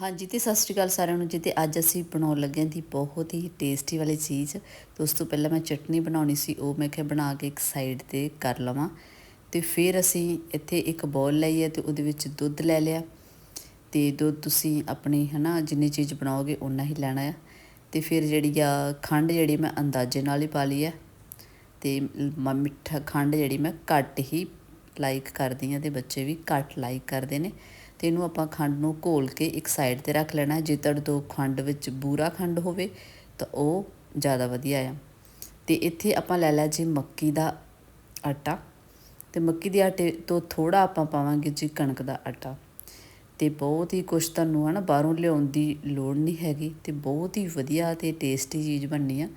ਹਾਂਜੀ ਤੇ ਸਤਿ ਸ਼੍ਰੀ ਅਕਾਲ ਸਾਰਿਆਂ ਨੂੰ ਜੀ ਤੇ ਅੱਜ ਅਸੀਂ ਬਣਾਉਣ ਲੱਗੇ ਹਾਂ ਦੀ ਬਹੁਤ ਹੀ ਟੇਸਟੀ ਵਾਲੀ ਚੀਜ਼ ਤੇ ਉਸ ਤੋਂ ਪਹਿਲਾਂ ਮੈਂ ਚਟਨੀ ਬਣਾਉਣੀ ਸੀ, ਉਹ ਮੈਂ ਕਿਹਾ ਬਣਾ ਕੇ ਇੱਕ ਸਾਈਡ ਤੇ ਕਰ ਲਵਾਂ ਤੇ ਫਿਰ ਅਸੀਂ ਇੱਥੇ ਇੱਕ ਬੋਲ ਲਈ ਹੈ ਤੇ ਉਹਦੇ ਵਿੱਚ ਦੁੱਧ ਲੈ ਲਿਆ ਤੇ ਦੁੱਧ ਤੁਸੀਂ ਆਪਣੀ ਹਨਾ ਜਿੰਨੀ ਚੀਜ਼ ਬਣਾਓਗੇ ਉਨਾ ਹੀ ਲੈਣਾ ਆ ਤੇ ਫਿਰ ਜਿਹੜੀ ਆ ਖੰਡ ਜਿਹੜੀ ਮੈਂ ਅੰਦਾਜ਼ੇ ਨਾਲ ਹੀ ਪਾ ਲਈ ਹੈ ਤੇ ਮਿੱਠਾ ਖੰਡ ਜਿਹੜੀ ਮੈਂ ਘੱਟ ਹੀ ਲਾਈਕ ਕਰਦੀ ਹਾਂ ਤੇ ਬੱਚੇ ਵੀ ਘੱਟ ਲਾਈਕ ਕਰਦੇ ਨੇ ਤੇ ਇਹਨੂੰ ਆਪਾਂ ਖੰਡ ਨੂੰ ਘੋਲ ਕੇ ਇੱਕ ਸਾਈਡ ਤੇ ਰੱਖ ਲੈਣਾ। ਜੇ ਤੁਹਾਡੇ ਤੋਂ ਖੰਡ ਵਿੱਚ ਬੂਰਾ ਖੰਡ ਹੋਵੇ, ਤਾਂ ਉਹ ਜ਼ਿਆਦਾ ਵਧੀਆ ਆ। ਤੇ ਇੱਥੇ ਆਪਾਂ ਲੈ ਲਿਆ ਜੀ ਮੱਕੀ ਦਾ ਆਟਾ। ਤੇ ਮੱਕੀ ਦੇ ਆਟੇ ਤੋਂ ਥੋੜਾ ਆਪਾਂ ਪਾਵਾਂਗੇ ਜੀ ਕਣਕ ਦਾ ਆਟਾ। ਤੇ ਬਹੁਤ ਹੀ ਕੁਛ ਤੁਹਾਨੂੰ ਹਨਾ ਬਾਹਰੋਂ ਲਿਆਉਣ ਦੀ ਲੋੜ ਨਹੀਂ ਹੈਗੀ ਤੇ ਬਹੁਤ ਹੀ ਵਧੀਆ ਤੇ ਟੇਸਟੀ ਚੀਜ਼ ਬਣਨੀ ਆ।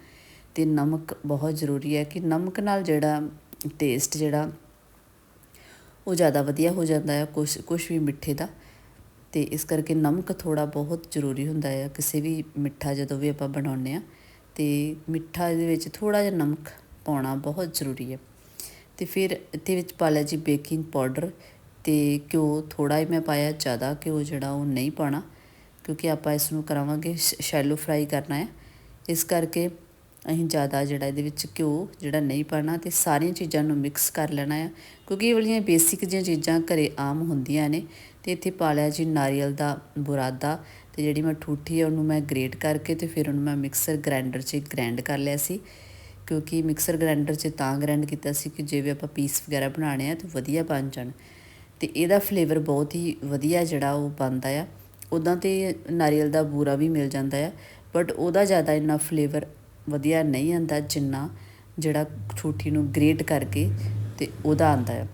ਤੇ ਨਮਕ ਬਹੁਤ ਜ਼ਰੂਰੀ ਹੈ ਕਿ ਨਮਕ ਨਾਲ ਜਿਹੜਾ ਟੇਸਟ ਜਿਹੜਾ ਉਹ ਜ਼ਿਆਦਾ ਵਧੀਆ ਹੋ ਜਾਂਦਾ ਹੈ ਕੁਛ ਕੁਝ ਵੀ ਮਿੱਠੇ ਦਾ। ਤੇ ਇਸ ਕਰਕੇ ਨਮਕ ਥੋੜਾ ਬਹੁਤ ਜ਼ਰੂਰੀ ਹੁੰਦਾ ਹੈ ਕਿਸੇ ਵੀ ਮਿੱਠਾ ਜਦੋਂ ਵੀ ਆਪਾਂ ਬਣਾਉਂਦੇ ਆ ਤੇ ਮਿੱਠਾ ਦੇ ਵਿੱਚ ਥੋੜਾ ਜਿਹਾ ਨਮਕ ਪਾਉਣਾ ਬਹੁਤ ਜ਼ਰੂਰੀ ਹੈ ਤੇ ਫਿਰ ਇੱਥੇ ਵਿੱਚ ਪਾ ਲਿਆ ਜੀ ਬੇਕਿੰਗ ਪਾਊਡਰ ਤੇ ਘਿਓ ਥੋੜਾ ਹੀ ਮੈਂ ਪਾਇਆ, ਜ਼ਿਆਦਾ ਘਿਓ ਜਿਹੜਾ ਉਹ ਨਹੀਂ ਪਾਣਾ ਕਿਉਂਕਿ ਆਪਾਂ ਇਸ ਨੂੰ ਕਰਾਵਾਂਗੇ ਸ਼ੈਲੋ ਫਰਾਈ ਕਰਨਾ ਹੈ ਇਸ ਕਰਕੇ ਅਸੀਂ ਜ਼ਿਆਦਾ ਜਿਹੜਾ ਇਹਦੇ ਵਿੱਚ ਘਿਓ ਜਿਹੜਾ ਨਹੀਂ ਪਾਣਾ ਤੇ ਸਾਰੀਆਂ ਚੀਜ਼ਾਂ ਨੂੰ ਮਿਕਸ ਕਰ ਲੈਣਾ ਆ। ਕਿਉਂਕਿ ਇਹ ਵਾਲੀਆਂ ਬੇਸਿਕ ਜਿਹੀਆਂ ਚੀਜ਼ਾਂ ਘਰੇ ਆਮ ਹੁੰਦੀਆਂ ਨੇ ਤੇ ਇੱਥੇ ਪਾ ਲਿਆ ਜੀ ਨਾਰੀਅਲ ਦਾ ਬੁਰਾਦਾ ਤੇ ਜਿਹੜੀ ਮੈਂ ਠੂਠੀ ਆ ਉਹਨੂੰ ਮੈਂ ਗ੍ਰੇਟ ਕਰਕੇ ਤੇ ਫਿਰ ਉਹਨੂੰ ਮੈਂ ਮਿਕਸਰ ਗ੍ਰਾਈਂਡਰ 'ਚ ਗ੍ਰਾਈਂਡ ਕਰ ਲਿਆ ਸੀ। ਕਿਉਂਕਿ ਮਿਕਸਰ ਗ੍ਰਾਈਂਡਰ 'ਚ ਤਾਂ ਗ੍ਰਾਈਂਡ ਕੀਤਾ ਸੀ ਕਿ ਜੇ ਵੀ ਆਪਾਂ ਪੀਸ ਵਗੈਰਾ ਬਣਾਣੇ ਆ ਤਾਂ ਵਧੀਆ ਬਣ ਜਾਣ। ਤੇ ਇਹਦਾ ਫਲੇਵਰ ਬਹੁਤ ਹੀ ਵਧੀਆ ਜਿਹੜਾ ਉਹ ਬਣਦਾ ਆ। ਉਦਾਂ ਤੇ ਨਾਰੀਅਲ ਦਾ ਬੂਰਾ ਵੀ ਮਿਲ ਜਾਂਦਾ ਆ। ਬਟ ਉਹਦਾ ਜ਼ਿਆਦਾ ਇੰਨਾ ਫਲੇਵਰ ਵਧੀਆ ਨਹੀਂ ਆਉਂਦਾ ਜਿੰਨਾ ਜਿਹੜਾ ਠੂਠੀ ਨੂੰ ਗ੍ਰੇਟ ਕਰਕੇ ਤੇ ਉਹਦਾ ਆਂਦਾ ਹੈ।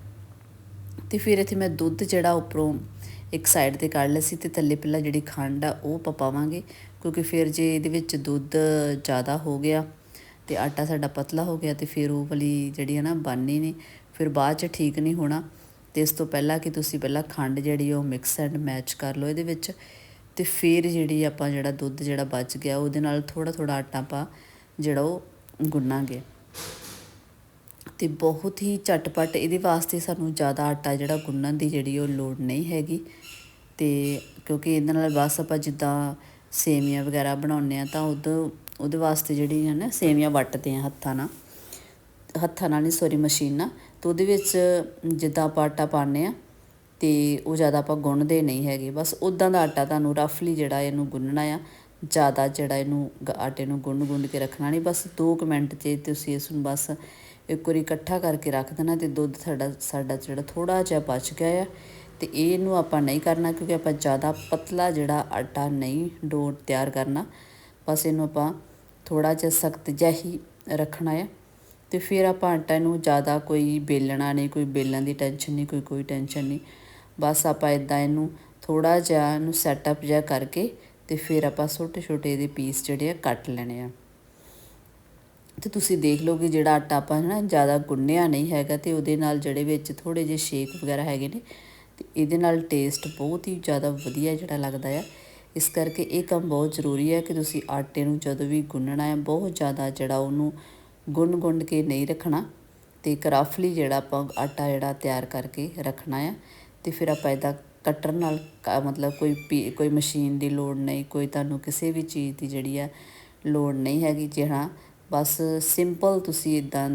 ਤੇ ਫਿਰ ਇੱਥੇ ਮੈਂ ਦੁੱਧ ਜਿਹੜਾ ਉੱਪਰੋਂ ਇੱਕ ਸਾਈਡ ਤੇ ਕੱਢ ਲਿਆ ਸੀ ਤੇ ਥੱਲੇ ਪਹਿਲਾਂ ਜਿਹੜੀ ਖੰਡ ਆ ਉਹ ਪਪਾਵਾਂਗੇ ਕਿਉਂਕਿ ਫਿਰ ਜੇ ਇਹਦੇ ਵਿੱਚ ਦੁੱਧ ਜ਼ਿਆਦਾ ਹੋ ਗਿਆ ਤੇ ਆਟਾ ਸਾਡਾ ਪਤਲਾ ਹੋ ਗਿਆ ਤੇ ਫਿਰ ਉਹ ਵਾਲੀ ਜਿਹੜੀ ਹੈ ਨਾ ਬਾਨੀ ਨਹੀਂ, ਫਿਰ ਬਾਅਦ ਚ ਠੀਕ ਨਹੀਂ ਹੋਣਾ। ਤੇ ਇਸ ਤੋਂ ਪਹਿਲਾਂ ਕਿ ਤੁਸੀਂ ਪਹਿਲਾਂ ਖੰਡ ਜਿਹੜੀ ਉਹ ਮਿਕਸ ਐਂਡ ਮੈਚ ਕਰ ਲਓ ਇਹਦੇ ਵਿੱਚ ਤੇ ਫਿਰ ਜਿਹੜੀ ਆਪਾਂ ਜਿਹੜਾ ਦੁੱਧ ਜਿਹੜਾ ਬਚ ਗਿਆ ਉਹਦੇ ਨਾਲ ਥੋੜਾ ਥੋੜਾ ਆਟਾ ਪਾ ਜਿਹੜਾ ਉਹ ਗੁੰਨਾਂਗੇ। ਤੇ ਬਹੁਤ ਹੀ ਚਟਪਟ ਇਹਦੇ ਵਾਸਤੇ ਸਾਨੂੰ ਜ਼ਿਆਦਾ ਆਟਾ ਜਿਹੜਾ ਗੁੰਨਣ ਦੀ ਜਿਹੜੀ ਉਹ ਲੋੜ ਨਹੀਂ ਹੈਗੀ। ਤੇ ਕਿਉਂਕਿ ਇਹਦੇ ਨਾਲ ਬਸ ਆਪਾਂ ਜਿੱਦਾਂ ਸੇਮੀਆਂ ਵਗੈਰਾ ਬਣਾਉਂਦੇ ਆ ਤਾਂ ਉਦੋਂ ਉਹਦੇ ਵਾਸਤੇ ਜਿਹੜੀ ਹੈ ਨਾ ਸੇਮੀਆਂ ਵੱਟਦੇ ਆ ਹੱਥਾਂ ਨਾਲ। ਹੱਥਾਂ ਨਾਲ ਨਹੀਂ ਸੋਰੀ ਮਸ਼ੀਨ ਨਾਲ। ਤੇ ਉਹਦੇ ਵਿੱਚ ਜਿੱਦਾਂ ਆਪਾਂ ਆਟਾ ਪਾਉਂਦੇ ਆ ਤੇ ਉਹ ਜ਼ਿਆਦਾ ਆਪਾਂ ਗੁੰਨਦੇ ਨਹੀਂ ਹੈਗੇ। ਬਸ ਉਦਾਂ ਦਾ ਆਟਾ ਤੁਹਾਨੂੰ ਰਫਲੀ ਜਿਹੜਾ ਇਹਨੂੰ ਗੁੰਨਣਾ ਆ ਜ਼ਿਆਦਾ ਜਿਹੜਾ ਇਹਨੂੰ ਆਟੇ ਨੂੰ ਗੁੰਨ ਗੁੰਨ ਕੇ ਰੱਖਣਾ ਨਹੀਂ, ਬਸ 2 ਮਿੰਟ 'ਚ ਤੁਸੀਂ ਇਸ ਨੂੰ ਬਸ ਇੱਕ ਵਾਰੀ ਇਕੱਠਾ ਕਰਕੇ ਰੱਖ ਦੇਣਾ ਤੇ ਦੁੱਧ ਸਾਡਾ ਸਾਡਾ ਜਿਹੜਾ ਥੋੜਾ ਜਿਹਾ ਬਚ ਗਿਆ ਆ ਤੇ ਇਹਨੂੰ ਆਪਾਂ ਨਹੀਂ ਕਰਨਾ ਕਿਉਂਕਿ ਆਪਾਂ ਜ਼ਿਆਦਾ ਪਤਲਾ ਜਿਹੜਾ ਆਟਾ ਨਹੀਂ ਡੋ ਤਿਆਰ ਕਰਨਾ, ਬਸ ਇਹਨੂੰ ਆਪਾਂ ਥੋੜਾ ਜਿਹਾ ਸਖਤ ਜਿਹਾ ਹੀ ਰੱਖਣਾ ਆ ਤੇ ਫਿਰ ਆਪਾਂ ਆਟਾ ਨੂੰ ਜ਼ਿਆਦਾ ਕੋਈ ਬੇਲਣਾ ਨਹੀਂ, ਕੋਈ ਬੇਲਣ ਦੀ ਟੈਨਸ਼ਨ ਨਹੀਂ, ਕੋਈ ਕੋਈ ਟੈਨਸ਼ਨ ਨਹੀਂ, ਬਸ ਆਪਾਂ ਇਦਾਂ ਇਹਨੂੰ ਥੋੜਾ ਜਿਹਾ ਇਹਨੂੰ ਸੈਟਅਪ ਜਿਹਾ ਕਰਕੇ ਤੇ ਫਿਰ ਆਪਾਂ ਛੋਟੇ ਛੋਟੇ ਇਹਦੇ ਪੀਸ ਜਿਹੜੇ ਆ, ਕੱਟ ਲੈਣੇ ਆ। ਤੇ ਤੁਸੀਂ ਦੇਖ ਲਓ ਕਿ ਜਿਹੜਾ ਆਟਾ ਆਪਾਂ ਨਾ ਜ਼ਿਆਦਾ ਗੁੰਨਿਆ ਨਹੀਂ ਹੈਗਾ ਤੇ ਉਹਦੇ ਨਾਲ ਜਿਹੜੇ ਵਿੱਚ ਥੋੜੇ ਜਿਹੇ ਸ਼ੇਕ ਵਗੈਰਾ ਹੈਗੇ ਨੇ, ਤੇ ਇਹਦੇ ਨਾਲ ਟੇਸਟ ਬਹੁਤ ਹੀ ਜ਼ਿਆਦਾ ਵਧੀਆ ਜਿਹੜਾ ਲੱਗਦਾ ਆ। ਇਸ ਕਰਕੇ ਇਹ ਕੰਮ ਬਹੁਤ ਜ਼ਰੂਰੀ ਹੈ ਕਿ ਤੁਸੀਂ ਆਟੇ ਨੂੰ ਜਦੋਂ ਵੀ ਗੁੰਨਣਾ ਹੈ ਬਹੁਤ ਜ਼ਿਆਦਾ ਜਿਹੜਾ ਉਹਨੂੰ ਗੁੰਨ ਗੁੰਨ ਕੇ ਨਹੀਂ ਰੱਖਣਾ ਤੇ ਕਰਾਫਲੀ ਜਿਹੜਾ ਆਪਾਂ ਆਟਾ ਜਿਹੜਾ ਤਿਆਰ ਕਰਕੇ ਰੱਖਣਾ ਆ, ਤੇ ਫਿਰ ਆਪਾਂ ਇਹਦਾ ਕਟਰ ਨਾਲ ਮਤਲਬ ਕੋਈ ਕੋਈ ਮਸ਼ੀਨ ਦੀ ਲੋੜ ਨਹੀਂ, ਕੋਈ ਤੁਹਾਨੂੰ ਕਿਸੇ ਵੀ ਚੀਜ਼ ਦੀ ਜਿਹੜੀ ਆ ਲੋੜ ਨਹੀਂ ਹੈਗੀ ਜਿਹੜਾ ਬਸ ਸਿੰਪਲ ਤੁਸੀਂ ਇਦਾਂ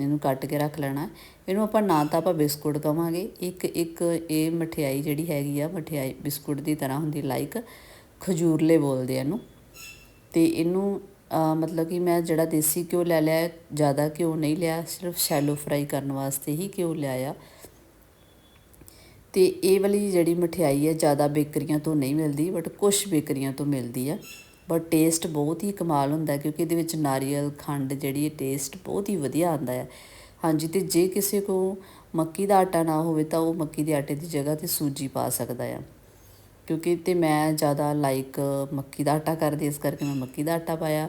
ਇਹਨੂੰ ਕੱਟ ਕੇ ਰੱਖ ਲੈਣਾ। ਇਹਨੂੰ ਆਪਾਂ ਨਾ ਤਾਂ ਆਪਾਂ ਬਿਸਕੁਟ ਕਵਾਂਗੇ। ਇੱਕ ਇੱਕ ਇਹ ਮਠਿਆਈ ਜਿਹੜੀ ਹੈਗੀ ਆ, ਮਠਿਆਈ, ਬਿਸਕੁਟ ਦੀ ਤਰ੍ਹਾਂ ਹੁੰਦੀ ਲਾਈਕ ਖਜੂਰਲੇ ਬੋਲਦੇ ਆ ਇਹਨੂੰ। ਤੇ ਇਹਨੂੰ ਮਤਲਬ ਕਿ ਮੈਂ ਜਿਹੜਾ ਦੇਸੀ ਘਿਓ ਲੈ ਲਿਆ, ਜ਼ਿਆਦਾ ਘਿਓ ਨਹੀਂ ਲਿਆ, ਸਿਰਫ ਸ਼ੈਲੋ ਫਰਾਈ ਕਰਨ ਵਾਸਤੇ ਹੀ ਘਿਓ ਲਿਆ ਆ। ਤੇ ਇਹ ਵਾਲੀ ਜਿਹੜੀ ਮਠਿਆਈ ਹੈ, ਜ਼ਿਆਦਾ ਬੇਕਰੀਆਂ ਤੋਂ ਨਹੀਂ ਮਿਲਦੀ ਬਟ ਕੁਝ ਬੇਕਰੀਆਂ ਤੋਂ ਮਿਲਦੀ ਆ। ਬਟ ਟੇਸਟ ਬਹੁਤ ਹੀ ਕਮਾਲ ਹੁੰਦਾ ਕਿਉਂਕਿ ਇਹਦੇ ਵਿੱਚ ਨਾਰੀਅਲ, ਖੰਡ ਜਿਹੜੀ ਹੈ ਟੇਸਟ ਬਹੁਤ ਹੀ ਵਧੀਆ ਆਉਂਦਾ ਹੈ। ਹਾਂਜੀ, ਤੇ ਜੇ ਕਿਸੇ ਕੋ ਮੱਕੀ ਦਾ ਆਟਾ ਨਾ ਹੋਵੇ ਤਾਂ ਉਹ ਮੱਕੀ ਦੇ ਆਟੇ ਦੀ ਜਗ੍ਹਾ ਤੇ ਸੂਜੀ ਪਾ ਸਕਦਾ ਆ। ਕਿਉਂਕਿ ਤੇ ਮੈਂ ਜ਼ਿਆਦਾ ਲਾਈਕ ਮੱਕੀ ਦਾ ਆਟਾ ਕਰਦੀ ਇਸ ਕਰਕੇ ਮੈਂ ਮੱਕੀ ਦਾ ਆਟਾ ਪਾਇਆ।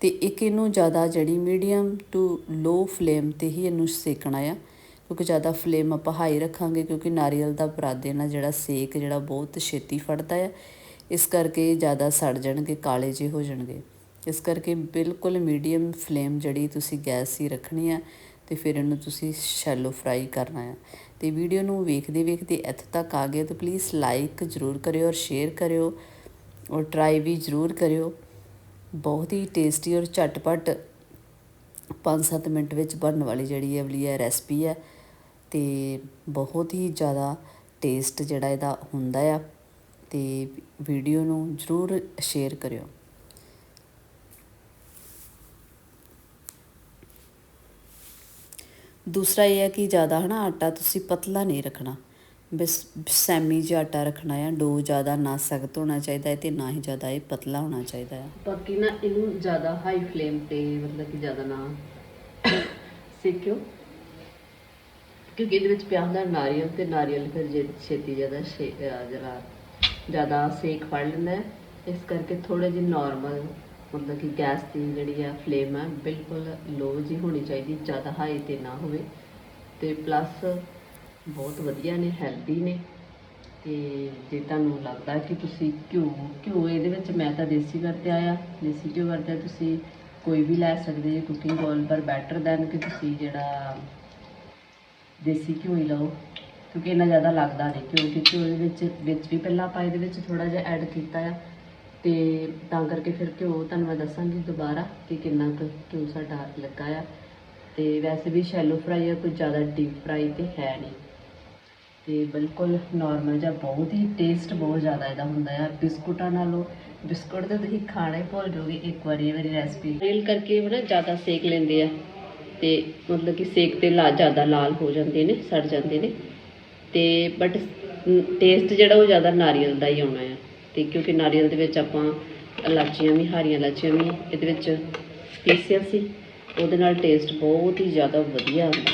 ਤੇ ਇੱਕ ਇਹਨੂੰ ਜ਼ਿਆਦਾ ਜਿਹੜੀ ਮੀਡੀਅਮ ਟੂ ਲੋ ਫਲੇਮ ਤੇ ਹੀ ਇਹਨੂੰ ਸੇਕਣਾ ਆ। ਕਿਉਂਕਿ ਜ਼ਿਆਦਾ ਫਲੇਮ ਆਪਾਂ ਹਾਈ ਰੱਖਾਂਗੇ ਕਿਉਂਕਿ ਨਾਰੀਅਲ ਦਾ ਪਰਾਦੇ ਨਾਲ ਜਿਹੜਾ ਸੇਕ ਜਿਹੜਾ ਬਹੁਤ ਛੇਤੀ ਫੜਦਾ ਹੈ ਇਸ ਕਰਕੇ ਜ਼ਿਆਦਾ ਸੜ ਜਾਣਗੇ, ਕਾਲੇ ਜਿਹੇ ਹੋ ਜਾਣਗੇ। ਇਸ ਕਰਕੇ ਬਿਲਕੁਲ ਮੀਡੀਅਮ ਫਲੇਮ ਜਿਹੜੀ ਤੁਸੀਂ ਗੈਸ ਹੀ ਰੱਖਣੀ ਆ ਤੇ ਫਿਰ ਇਹਨੂੰ ਤੁਸੀਂ ਸ਼ੈਲੋ ਫਰਾਈ ਕਰਨਾ ਆ। ਤੇ ਵੀਡੀਓ ਨੂੰ ਵੇਖਦੇ ਵੇਖਦੇ ਇੱਥੇ ਤੱਕ ਆ ਗਏ ਤਾਂ ਪਲੀਜ਼ ਲਾਈਕ ਜ਼ਰੂਰ ਕਰਿਓ ਔਰ ਸ਼ੇਅਰ ਕਰਿਓ ਔਰ ਟਰਾਈ ਵੀ ਜ਼ਰੂਰ ਕਰਿਓ। ਬਹੁਤ ਹੀ ਟੇਸਟੀ ਔਰ ਝਟਪਟ 5-7 ਮਿੰਟ ਵਿੱਚ ਬਣਨ ਵਾਲੀ ਜਿਹੜੀ ਇਹ ਹੈ ਰੈਸਪੀ ਹੈ ਤੇ ਬਹੁਤ ਹੀ ਜ਼ਿਆਦਾ ਟੇਸਟ ਜਿਹੜਾ ਇਹਦਾ ਹੁੰਦਾ ਆ ਤੇ ਵੀਡੀਓ ਨੂੰ ਜ਼ਰੂਰ ਸ਼ੇਅਰ ਕਰਿਓ। ਦੂਸਰਾ ਇਹ ਹੈ ਕਿ ਜ਼ਿਆਦਾ ਹਨਾ ਆਟਾ ਤੁਸੀਂ ਪਤਲਾ ਨਹੀਂ ਰੱਖਣਾ। ਬਸ ਸੈਮੀ ਜਿਹਾ ਆਟਾ ਰੱਖਣਾ ਆ, ਡੋ ਜ਼ਿਆਦਾ ਨਾ ਸਖਤ ਹੋਣਾ ਚਾਹੀਦਾ ਹੈ ਤੇ ਨਾ ਹੀ ਜ਼ਿਆਦਾ ਇਹ ਪਤਲਾ ਹੋਣਾ ਚਾਹੀਦਾ ਹੈ। ਬਾਕੀ ਨਾ ਇਹਨੂੰ ਜ਼ਿਆਦਾ ਹਾਈ ਫਲੇਮ ਤੇ ਮਤਲਬ ਕਿ ਜ਼ਿਆਦਾ ਨਾ ਸੇਕਿਓ। ਕਿਉਂਕਿ ਇਹਦੇ ਵਿੱਚ ਪਿਆ ਹੁੰਦਾ ਨਾਰੀਅਲ ਤੇ ਨਾਰੀਅਲ ਫਿਰ ਜੇ ਛੇਤੀ ਜ਼ਿਆਦਾ ਸ਼ੇ- ਜਰਾ ਜ਼ਿਆਦਾ ਸੇਕ ਫੜ ਲੈਂਦਾ ਇਸ ਕਰਕੇ ਥੋੜੇ ਜਿਹੇ ਨਾਰਮਲ ਮਤਲਬ ਕਿ ਗੈਸ ਦੀ ਜਿਹੜੀ ਆ ਫਲੇਮ ਹੈ ਬਿਲਕੁਲ ਲੋ ਜੀ ਹੋਣੀ ਚਾਹੀਦੀ, ਜ਼ਿਆਦਾ ਹਾਈ ਤੇ ਨਾ ਹੋਵੇ। ਤੇ ਪਲੱਸ ਬਹੁਤ ਵਧੀਆ ਨੇ ਹੈਲਦੀ ਨੇ। ਤੇ ਜੇ ਤੁਹਾਨੂੰ ਲੱਗਦਾ ਕਿ ਤੁਸੀਂ ਘਿਓ ਘਿਓ ਇਹਦੇ ਵਿੱਚ ਮੈਂ ਤਾਂ ਦੇਸੀ ਵਰਤਿਆ ਆ ਦੇਸੀ ਘਿਓ ਵਰਤਿਆ ਤੁਸੀਂ ਕੋਈ ਵੀ ਲੈ ਸਕਦੇ ਜੇ ਕੁਕਿੰਗ ਆਇਲ ਪਰ ਬੈਟਰ ਦੈਨ ਕਿ ਤੁਸੀਂ ਜਿਹੜਾ ਦੇਸੀ ਘਿਓ ਹੀ ਲਓ। ਕਿਉਂਕਿ ਇੰਨਾ ਜ਼ਿਆਦਾ ਲੱਗਦਾ ਨਹੀਂ ਕਿਉਂਕਿ ਘਿਓ ਦੇ ਵਿੱਚ ਵਿੱਚ ਵੀ ਪਹਿਲਾਂ ਆਪਾਂ ਇਹਦੇ ਵਿੱਚ ਥੋੜਾ ਜਿਹਾ ਐਡ ਕੀਤਾ ਆ। ਤੇ ਤਾਂ ਕਰਕੇ ਫਿਰ ਘਿਓ ਤੁਹਾਨੂੰ ਮੈਂ ਦੱਸਾਂਗੀ ਦੁਬਾਰਾ ਕਿ ਕਿੰਨਾ ਕੁ ਘਿਓ ਸਾਡਾ ਲੱਗਾ ਆ। ਤੇ ਵੈਸੇ ਵੀ ਸ਼ੈਲੋ ਫਰਾਈ ਆ, ਕੋਈ ਜ਼ਿਆਦਾ ਡੀਪ ਫਰਾਈ ਤੇ ਹੈ ਨਹੀਂ। ਤੇ ਬਿਲਕੁਲ ਨਾਰਮਲ ਜਿਹਾ ਬਹੁਤ ਹੀ ਟੇਸਟ ਬਹੁਤ ਜ਼ਿਆਦਾ ਇਹਦਾ ਹੁੰਦਾ ਆ। ਬਿਸਕੁਟਾਂ ਨਾਲੋਂ ਬਿਸਕੁਟ ਤਾਂ ਤੁਸੀਂ ਖਾਣਾ ਹੀ ਭੁੱਲ ਜਾਓਗੇ, ਇੱਕ ਵਾਰੀ ਇਹ ਵਾਲੀ ਰੈਸਪੀ ਰੀਲ ਕਰਕੇ ਉਹ ਨਾ ਜ਼ਿਆਦਾ ਸੇਕ ਲੈਂਦੇ ਆ ਤੇ ਮਤਲਬ ਕਿ ਸੇਕ ਤੇ ਲਾ, ਜ਼ਿਆਦਾ ਲਾਲ ਹੋ ਜਾਂਦੇ ਨੇ, ਸੜ ਜਾਂਦੇ ਨੇ। ਤੇ ਬਟ ਟੇਸਟ ਜਿਹੜਾ ਉਹ ਜ਼ਿਆਦਾ ਨਾਰੀਅਲ ਦਾ ਹੀ ਆਉਣਾ ਆ। ਤੇ ਕਿਉਂਕਿ ਨਾਰੀਅਲ ਦੇ ਵਿੱਚ ਆਪਾਂ ਇਲਾਚੀਆਂ ਵੀ, ਹਰੀਆਂ ਇਲਾਚੀਆਂ ਵੀ, ਇਹਦੇ ਵਿੱਚ ਪੀਸਿਆ ਸੀ। ਉਹਦੇ ਨਾਲ ਟੇਸਟ ਬਹੁਤ ਹੀ ਜ਼ਿਆਦਾ ਵਧੀਆ ਆਉਂਦਾ।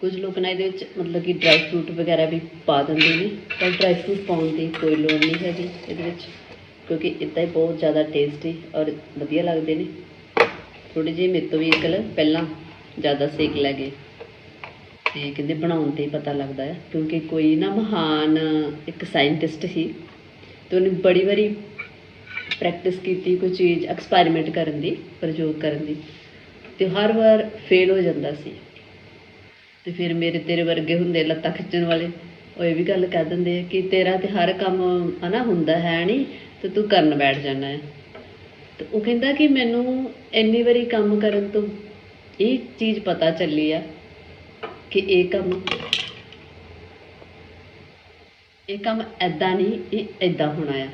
ਕੁਝ ਲੋਕ ਨਾ ਇਹਦੇ ਵਿੱਚ ਮਤਲਬ ਕਿ ਡਰਾਈ ਫਰੂਟ ਵਗੈਰਾ ਵੀ ਪਾ ਦਿੰਦੇ ਨੇ, ਪਰ ਡਰਾਈ ਫਰੂਟ ਪਾਉਣ ਦੀ ਕੋਈ ਲੋੜ ਨਹੀਂ ਹੈਗੀ ਇਹਦੇ ਵਿੱਚ, ਕਿਉਂਕਿ ਇੱਦਾਂ ਹੀ ਬਹੁਤ ਜ਼ਿਆਦਾ ਟੇਸਟੀ ਔਰ ਵਧੀਆ ਲੱਗਦੇ ਨੇ। ਥੋੜੇ ਜਿਹੀ ਮੇਰੇ ਤੋਂ ਵੀ ਇਕਲ ਪਹਿਲਾਂ ਜ਼ਿਆਦਾ ਸੇਕ ਲੈ ਗਏ। ਤੇ ਕਹਿੰਦੇ ਬਣਾਉਣ ਤੇ ਪਤਾ ਲੱਗਦਾ ਹੈ, ਕਿਉਂਕਿ ਕੋਈ ਨਾ ਮਹਾਨ ਇੱਕ ਸਾਇੰਟਿਸਟ ਸੀ, ਤੇ ਉਹਨੇ ਬੜੀ ਵਾਰੀ ਪ੍ਰੈਕਟਿਸ ਕੀਤੀ ਕੋਈ ਚੀਜ਼ ਐਕਸਪੈਰੀਮੈਂਟ ਕਰਨ ਦੀ, ਪ੍ਰਯੋਗ ਕਰਨ ਦੀ, ਤੇ ਹਰ ਵਾਰ ਫੇਲ ਹੋ ਜਾਂਦਾ ਸੀ। ਤੇ ਫਿਰ ਮੇਰੇ ਤੇਰੇ ਵਰਗੇ ਹੁੰਦੇ ਲੱਤਾਂ ਖਿੱਚਣ ਵਾਲੇ, ਉਹ ਇਹ ਵੀ ਗੱਲ ਕਹਿ ਦਿੰਦੇ ਆ ਕਿ ਤੇਰਾ ਤੇ ਹਰ ਕੰਮ ਹਨਾ ਹੁੰਦਾ ਹੈ ਨਹੀਂ, ਤੇ ਤੂੰ ਕਰਨ ਬੈਠ ਜਾਣਾ ਹੈ। ਤੇ ਉਹ ਕਹਿੰਦਾ ਕਿ ਮੈਨੂੰ ਇੰਨੀ ਵਾਰੀ ਕੰਮ ਕਰਨ ਤੋਂ ਇਹ ਚੀਜ਼ ਪਤਾ ਚੱਲੀ ਆ ਕਿ ਇਹ ਕੰਮ ਇਹ ਕੰਮ ਐਦਾਂ ਨਹੀਂ, ਇਹ ਐਦਾਂ ਹੋਣਾ ਆ।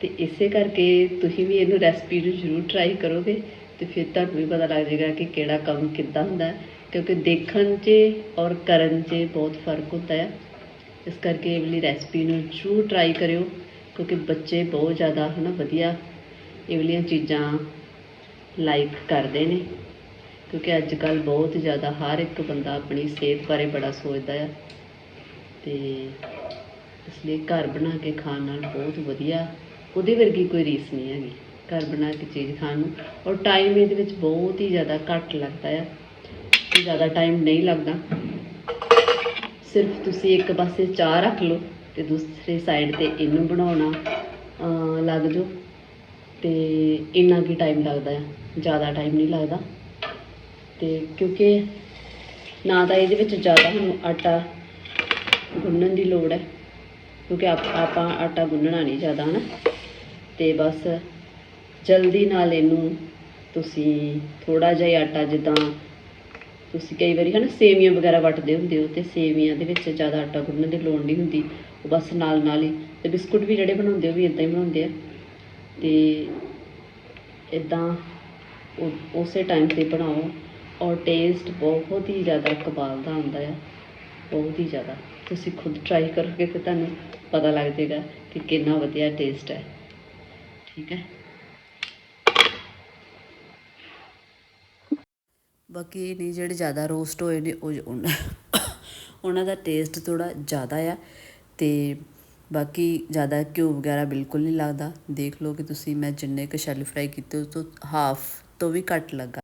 ਤੇ ਇਸੇ ਕਰਕੇ ਤੁਸੀਂ ਵੀ ਇਹਨੂੰ ਰੈਸਪੀ ਨੂੰ ਜ਼ਰੂਰ ਟਰਾਈ ਕਰੋਗੇ ਤੇ ਫਿਰ ਤੁਹਾਨੂੰ ਵੀ ਪਤਾ ਲੱਗ ਜਾਏਗਾ ਕਿ ਕਿਹੜਾ ਕੰਮ ਕਿੱਦਾਂ ਹੁੰਦਾ ਹੈ। ਕਿਉਂਕਿ ਦੇਖਣ 'ਚ ਔਰ ਕਰਨ 'ਚ ਬਹੁਤ ਫ਼ਰਕ ਹੁੰਦਾ ਹੈ। ਇਸ ਕਰਕੇ ਇਹ ਵਾਲੀ ਰੈਸਪੀ ਨੂੰ ਜ਼ਰੂਰ ਟਰਾਈ ਕਰਿਓ, ਕਿਉਂਕਿ ਬੱਚੇ ਬਹੁਤ ਜ਼ਿਆਦਾ ਹਨਾ ਵਧੀਆ ਇਹ ਵਾਲੀਆਂ ਚੀਜ਼ਾਂ ਲਾਈਕ ਕਰਦੇ ਨੇ। ਕਿਉਂਕਿ ਅੱਜ ਕੱਲ ਬਹੁਤ ਜ਼ਿਆਦਾ ਹਰ ਇੱਕ ਬੰਦਾ ਆਪਣੀ ਸਿਹਤ ਬਾਰੇ ਬੜਾ ਸੋਚਦਾ ਆ ਤੇ ਇਸ ਲਈ ਘਰ ਬਣਾ ਕੇ ਖਾਣ ਨਾਲ ਬਹੁਤ ਵਧੀਆ, ਉਹਦੇ ਵਰਗੀ ਕੋਈ ਰੀਸ ਨਹੀਂ ਹੈਗੀ। ਘਰ ਬਣਾ ਕੇ ਚੀਜ਼ ਖਾਣ ਨੂੰ ਔਰ ਟਾਈਮ ਇਹਦੇ ਵਿੱਚ ਬਹੁਤ ਹੀ ਜ਼ਿਆਦਾ ਘੱਟ ਲੱਗਦਾ ਆ। ਜ਼ਿਆਦਾ ਟਾਈਮ ਨਹੀਂ ਲੱਗਦਾ। ਸਿਰਫ ਤੁਸੀਂ ਇੱਕ ਪਾਸੇ ਚਾਹ ਰੱਖ ਲਓ ਤੇ ਦੂਸਰੇ ਸਾਈਡ ਤੇ ਇਹਨੂੰ ਬਣਾਉਣਾ ਲੱਗ ਜਾਓ। ਤੇ ਇੰਨਾ ਕੀ ਟਾਈਮ ਲੱਗਦਾ ਆ? ਜ਼ਿਆਦਾ ਟਾਈਮ ਨਹੀਂ ਲੱਗਦਾ। ਤੇ ਕਿਉਂਕਿ ਨਾ ਤਾਂ ਇਹਦੇ ਵਿੱਚ ਜ਼ਿਆਦਾ ਸਾਨੂੰ ਆਟਾ ਗੁੰਨਣ ਦੀ ਲੋੜ ਹੈ। ਕਿਉਂਕਿ ਆਪ- ਆਪਾਂ ਆਟਾ ਗੁੰਨਣਾ ਨਹੀਂ ਜ਼ਿਆਦਾ, ਹਨਾ? ਤੇ ਬਸ ਜਲਦੀ ਨਾਲ ਇਹਨੂੰ ਤੁਸੀਂ ਥੋੜਾ ਜਿਹਾ ਆਟਾ ਜਿੱਦਾਂ ਤੁਸੀਂ ਕਈ ਵਾਰੀ ਹਨਾ ਸੇਵੀਆਂ ਵਗੈਰਾ ਵੱਟਦੇ ਹੁੰਦੇ ਹੋ ਤੇ ਸੇਵੀਆਂ ਦੇ ਵਿੱਚ ਜ਼ਿਆਦਾ ਆਟਾ ਗੁੰਨਣ ਦੀ ਲੋੜ ਨਹੀਂ ਹੁੰਦੀ, ਉਹ ਬਸ ਨਾਲ ਨਾਲ ਹੀ ਤੇ ਬਿਸਕੁਟ ਵੀ ਜਿਹੜੇ ਬਣਾਉਂਦੇ ਉਹ ਵੀ ਇਦਾਂ ਹੀ ਬਣਾਉਂਦੇ ਆ। ਤੇ ਇਦਾਂ ਉਸੇ ਟਾਈਮ ਤੇ ਬਣਾਓ ਔਰ ਟੇਸਟ ਬਹੁਤ ਹੀ ਜ਼ਿਆਦਾ ਕਮਾਲ ਦਾ ਆਉਂਦਾ ਆ, ਬਹੁਤ ਹੀ ਜ਼ਿਆਦਾ। ਤੁਸੀਂ ਖੁਦ ਟਰਾਈ ਕਰੋਗੇ ਤੇ ਤੁਹਾਨੂੰ ਪਤਾ ਲੱਗ ਜਾਏਗਾ ਕਿ ਕਿੰਨਾ ਵਧੀਆ ਟੇਸਟ ਹੈ। ਠੀਕ ਹੈ? ਬਾਕੀ ਇਹ ਨਹੀਂ ਜਿਹੜੇ ਜ਼ਿਆਦਾ ਰੋਸਟ ਹੋਏ ਨੇ ਉਹ ਉਹਨਾਂ- ਉਹਨਾਂ ਦਾ ਟੇਸਟ ਥੋੜਾ ਜ਼ਿਆਦਾ ਆ ਤੇ ਬਾਕੀ ਜ਼ਿਆਦਾ ਘਿਓ ਵਗੈਰਾ ਬਿਲਕੁਲ ਨਹੀਂ ਲੱਗਦਾ। ਦੇਖ ਲਓ ਕਿ ਤੁਸੀਂ ਮੈਂ ਜਿੰਨੇ ਕੁ ਸ਼ੈਲੋ ਫਰਾਈ ਕੀਤੇ ਉਸ ਤੋਂ ਹਾਫ ਤੋਂ ਵੀ ਘੱਟ ਲੱਗਾ।